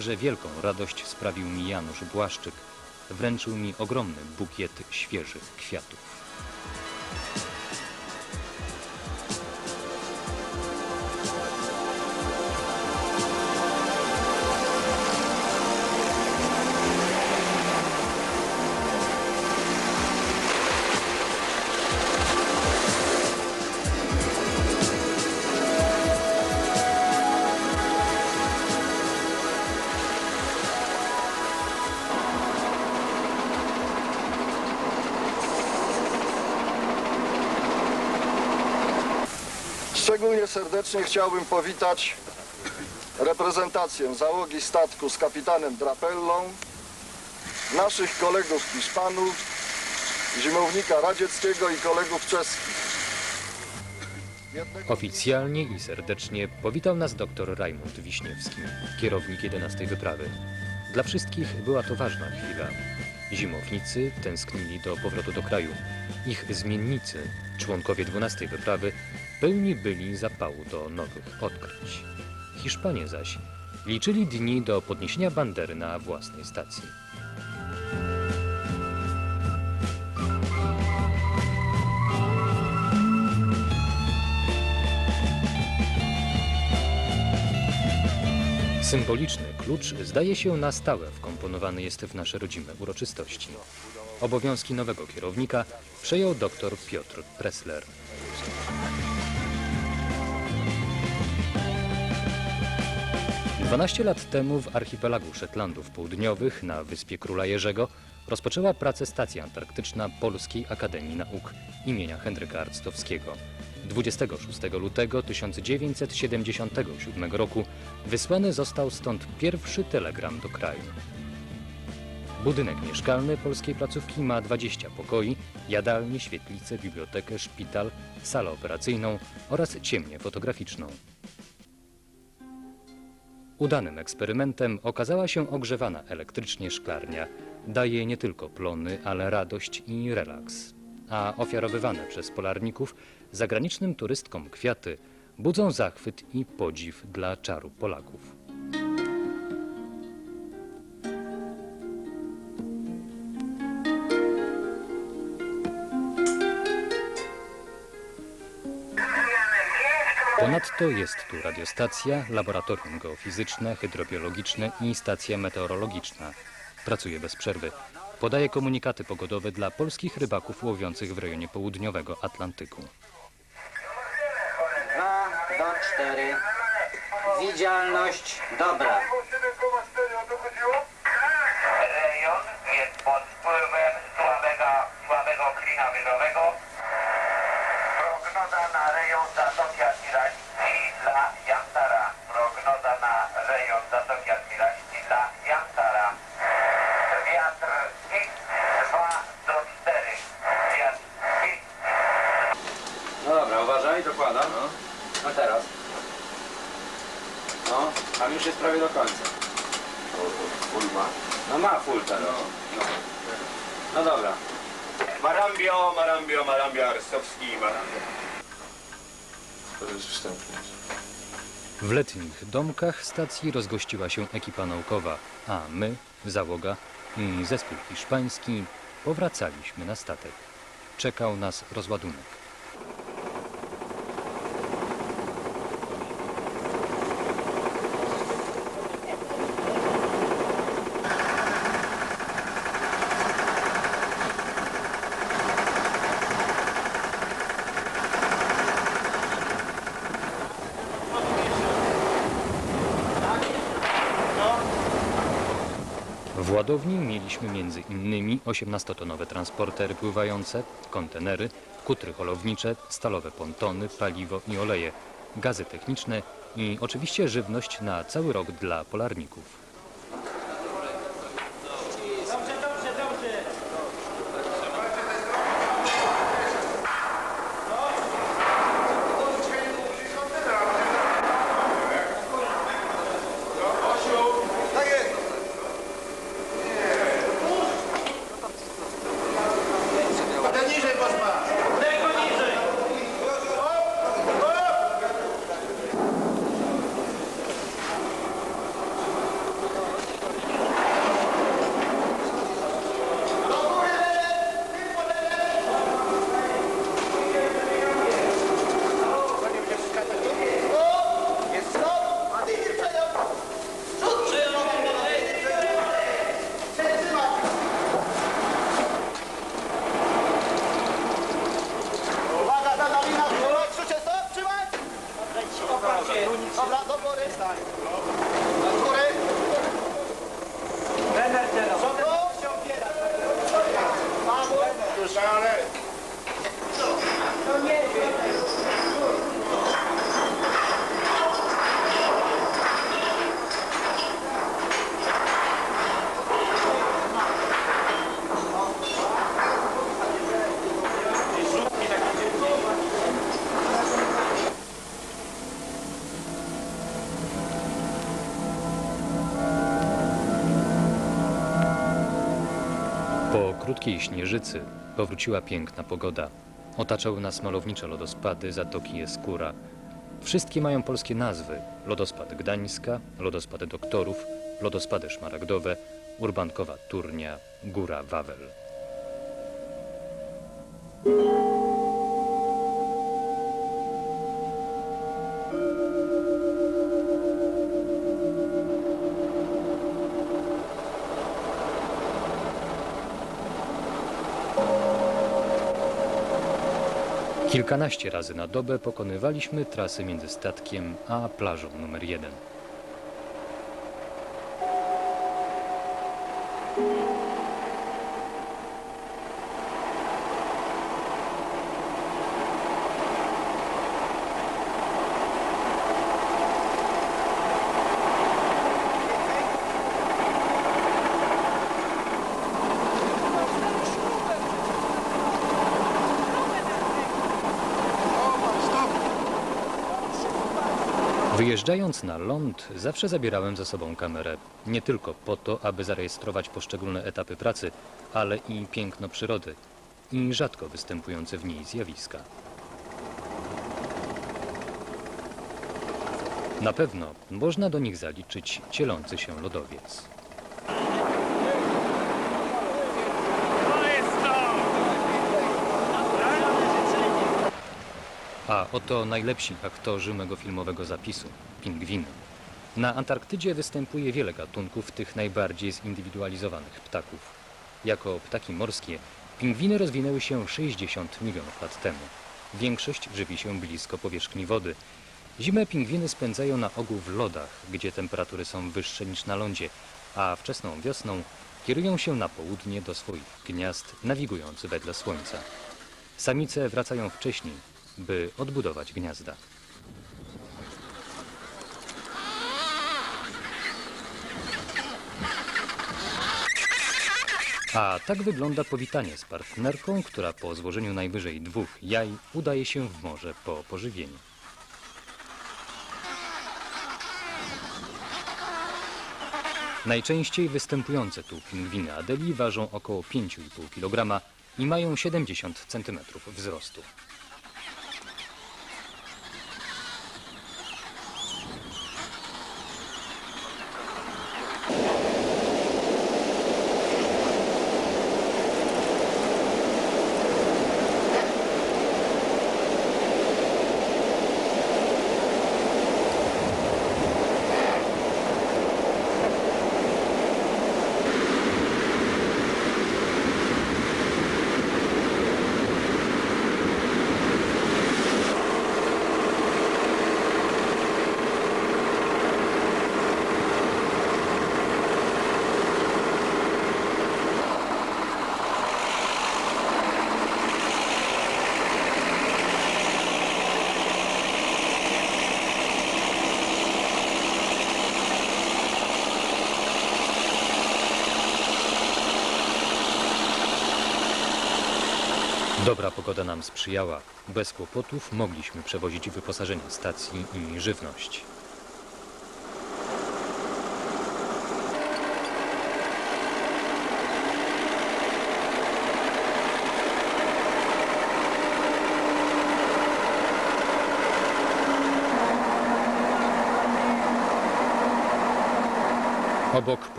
że wielką radość sprawił mi Janusz Błaszczyk. Wręczył mi ogromny bukiet świeżych kwiatów. Szczególnie serdecznie chciałbym powitać reprezentację załogi statku z kapitanem Drapellą, naszych kolegów Hiszpanów, zimownika radzieckiego i kolegów czeskich. Oficjalnie i serdecznie powitał nas dr Rajmund Wiśniewski, kierownik 11 wyprawy. Dla wszystkich była to ważna chwila. Zimownicy tęsknili do powrotu do kraju. Ich zmiennicy, członkowie 12 wyprawy, pełni byli zapału do nowych odkryć. Hiszpanie zaś liczyli dni do podniesienia bandery na własnej stacji. Symboliczny klucz zdaje się na stałe wkomponowany jest w nasze rodzime uroczystości. Obowiązki nowego kierownika przejął dr Piotr Pressler. Dwanaście lat temu w archipelagu Szetlandów Południowych na wyspie Króla Jerzego rozpoczęła pracę stacja antarktyczna Polskiej Akademii Nauk imienia Henryka Arctowskiego. 26 lutego 1977 roku wysłany został stąd pierwszy telegram do kraju. Budynek mieszkalny polskiej placówki ma 20 pokoi, jadalnię, świetlicę, bibliotekę, szpital, salę operacyjną oraz ciemnię fotograficzną. Udanym eksperymentem okazała się ogrzewana elektrycznie szklarnia. Daje nie tylko plony, ale radość i relaks. A ofiarowywane przez polarników zagranicznym turystkom kwiaty budzą zachwyt i podziw dla czaru Polaków. Ponadto jest tu radiostacja, laboratorium geofizyczne, hydrobiologiczne i stacja meteorologiczna. Pracuje bez przerwy. Podaje komunikaty pogodowe dla polskich rybaków łowiących w rejonie południowego Atlantyku. Dwa do cztery. Widzialność dobra. rejon jest pod wpływem słabego, słabego klina wyżowego. Prognoza na rejon Zatoki Admiralskiej dla Jantara. Prognoza na rejon Zatoki Admiralskiej dla Jantara. Wiatr PIT 2 do 4. Wiatr PIT No dobra, uważaj, dokładam. No teraz. No, a już jest prawie do końca. No ma full teraz. No, no dobra. Marambio, Marambio, Marambio Arstowski, Marambio. W letnich domkach stacji rozgościła się ekipa naukowa, a my, załoga i zespół hiszpański powracaliśmy na statek. Czekał nas rozładunek. Ładowni mieliśmy innymi 18-tonowe transportery pływające, kontenery, kutry holownicze, stalowe pontony, paliwo i oleje, gazy techniczne i oczywiście żywność na cały rok dla polarników. Krótkiej śnieżycy powróciła piękna pogoda. Otaczały nas malownicze lodospady Zatoki Jeskóra. Wszystkie mają polskie nazwy. Lodospad Gdańska, lodospad Doktorów, lodospady Szmaragdowe, Urbankowa Turnia, Góra Wawel. Kilkanaście razy na dobę pokonywaliśmy trasy między statkiem a plażą numer jeden. Wyjeżdżając na ląd, zawsze zabierałem ze sobą kamerę. Nie tylko po to, aby zarejestrować poszczególne etapy pracy, ale i piękno przyrody i rzadko występujące w niej zjawiska. Na pewno można do nich zaliczyć cielący się lodowiec. A oto najlepsi aktorzy mego filmowego zapisu pingwiny. Na Antarktydzie występuje wiele gatunków tych najbardziej zindywidualizowanych ptaków. Jako ptaki morskie, pingwiny rozwinęły się 60 milionów lat temu. Większość żywi się blisko powierzchni wody. Zimę pingwiny spędzają na ogół w lodach, gdzie temperatury są wyższe niż na lądzie, a wczesną wiosną kierują się na południe do swoich gniazd, nawigując wedle słońca. Samice wracają wcześniej, by odbudować gniazda. A tak wygląda powitanie z partnerką, która po złożeniu najwyżej dwóch jaj udaje się w morze po pożywienie. Najczęściej występujące tu pingwiny Adeli ważą około 5,5 kg i mają 70 cm wzrostu. Dobra pogoda nam sprzyjała. Bez kłopotów mogliśmy przewozić wyposażenie stacji i żywność. Obok